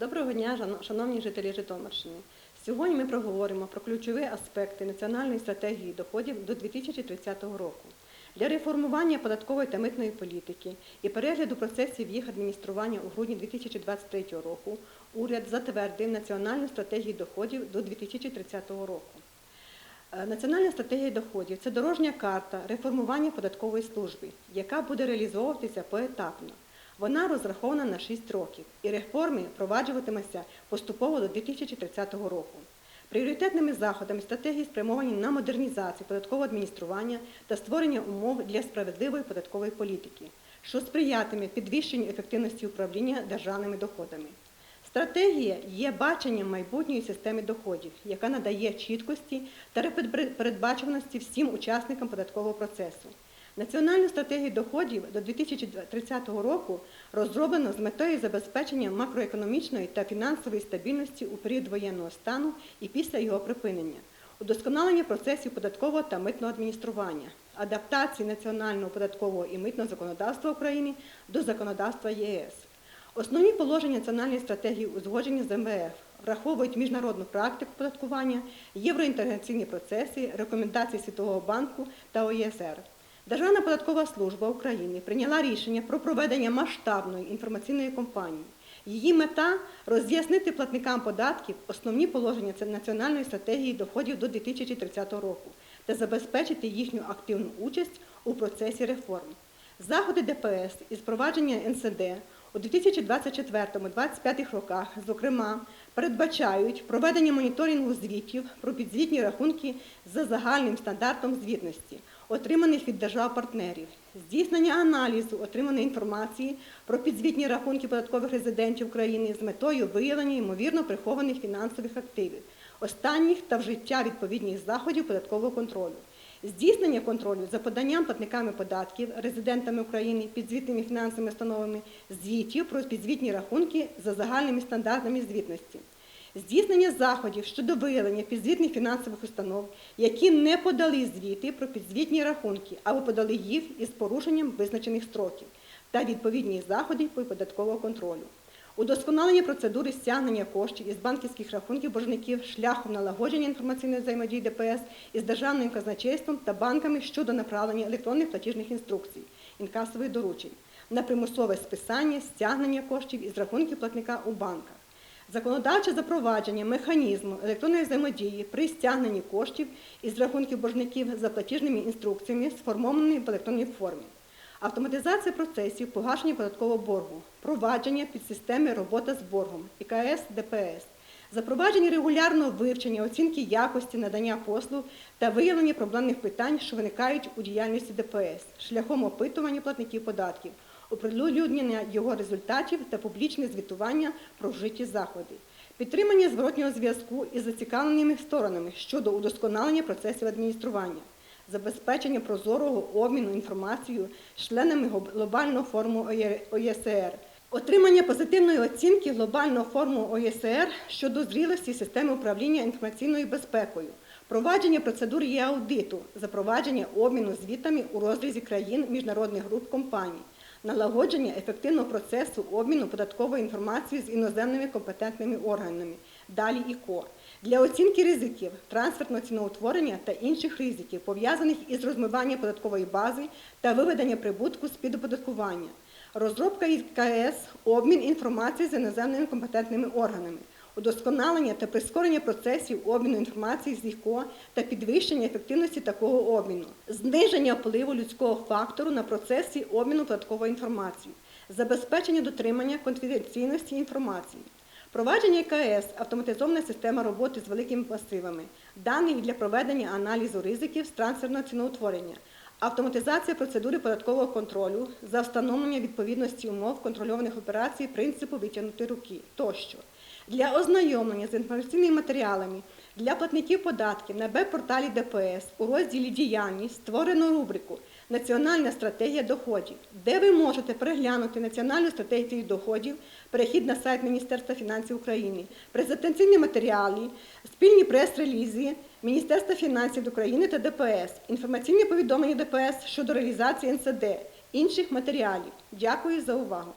Доброго дня, шановні жителі Житомирщини. Сьогодні ми проговоримо про ключові аспекти національної стратегії доходів до 2030 року. Для реформування податкової та митної політики і перегляду процесів їх адміністрування у грудні 2023 року уряд затвердив національну стратегію доходів до 2030 року. Е, Національна стратегія доходів це дорожня карта реформування податкової служби, яка буде реалізовуватися поетапно. Вона розрахована на 6 років, і реформи впроваджуватимуться поступово до 2030 року. Пріоритетними заходами стратегії спрямовані на модернізацію податкового адміністрування та створення умов для справедливої податкової політики, що сприятиме підвищенню ефективності управління державними доходами. Стратегія є баченням майбутньої системи доходів, яка надає чіткості та передбачуваності всім учасникам податкового процесу. Національну стратегію доходів до 2030 року розроблено з метою забезпечення макроекономічної та фінансової стабільності у період воєнного стану і після його припинення, удосконалення процесів податкового та митного адміністрування, адаптації національного податкового і митного законодавства України до законодавства ЄС. Основні положення національної стратегії узгоджені з МВФ, враховують міжнародну практику податкування, євроінтеграційні процеси, рекомендації Світового банку та ОЄСР. Державна податкова служба України прийняла рішення про проведення масштабної інформаційної кампанії. Її мета роз'яснити платникам податків основні положення національної стратегії доходів до 2030 року та забезпечити їхню активну участь у процесі реформ. Заходи ДПС із впровадження НСД у 2024-2025 роках, зокрема, передбачають проведення моніторингу звітів про підзвітні рахунки за загальним стандартом звітності, отриманих від держав-партнерів, здійснення аналізу отриманої інформації про підзвітні рахунки податкових резидентів України з метою виявлення ймовірно прихованих фінансових активів, останніх та вжиття відповідних заходів податкового контролю. Здійснення контролю за поданням платниками податків, резидентами України, підзвітними фінансовими установами, звітів про підзвітні рахунки за загальними стандартами звітності. Здійснення заходів щодо виявлення підзвітних фінансових установ, які не подали звіти про підзвітні рахунки або подали їх із порушенням визначених строків та відповідні заходи по податкового контролю. Удосконалення процедури стягнення коштів із банківських рахунків боржників шляхом налагодження інформаційної взаємодії ДПС із державним казначейством та банками щодо направлення електронних платіжних інструкцій, інкасових доручень на примусове списання стягнення коштів із рахунків платника у банках. Законодавче запровадження механізму електронної взаємодії при стягненні коштів із рахунків боржників за платіжними інструкціями, сформованими в електронній формі. Автоматизація процесів погашення податкового боргу, провадження підсистеми робота з боргом, ІКС ДПС, запровадження регулярного вивчення, оцінки якості надання послуг та виявлення проблемних питань, що виникають у діяльності ДПС, шляхом опитування платників податків, оприлюднення його результатів та публічне звітування про вжиті заходи. Підтримання зворотнього зв'язку із зацікавленими сторонами щодо удосконалення процесів адміністрування забезпечення прозорого обміну інформацією з членами глобального форуму ОЄСР, отримання позитивної оцінки глобального форуму ОЄСР щодо зрілості системи управління інформаційною безпекою, провадження процедур є аудиту, запровадження обміну звітами у розрізі країн міжнародних груп компаній. Налагодження ефективного процесу обміну податковою інформацією з іноземними компетентними органами, далі ІКО, для оцінки ризиків, трансфертного ціноутворення та інших ризиків, пов'язаних із розмиванням податкової бази та виведення прибутку з-під оподаткування, розробка ІКС, обмін інформації з іноземними компетентними органами, удосконалення та прискорення процесів обміну інформації з ІКО та підвищення ефективності такого обміну, зниження впливу людського фактору на процесі обміну податкової інформації, забезпечення дотримання конфіденційності інформації. Провадження ІКС – автоматизована система роботи з великими масивами, даних для проведення аналізу ризиків з трансферного ціноутворення, автоматизація процедури податкового контролю за встановлення відповідності умов контрольованих операцій принципу витягнути руки тощо. Для ознайомлення з інформаційними матеріалами для платників податків на веб-порталі ДПС у розділі Діяльність створено рубрику Національна стратегія доходів, де ви можете переглянути національну стратегію доходів, перехід на сайт Міністерства фінансів України, презентаційні матеріали, спільні прес-релізи Міністерства фінансів України та ДПС, інформаційні повідомлення ДПС щодо реалізації НСД, інших матеріалів. Дякую за увагу.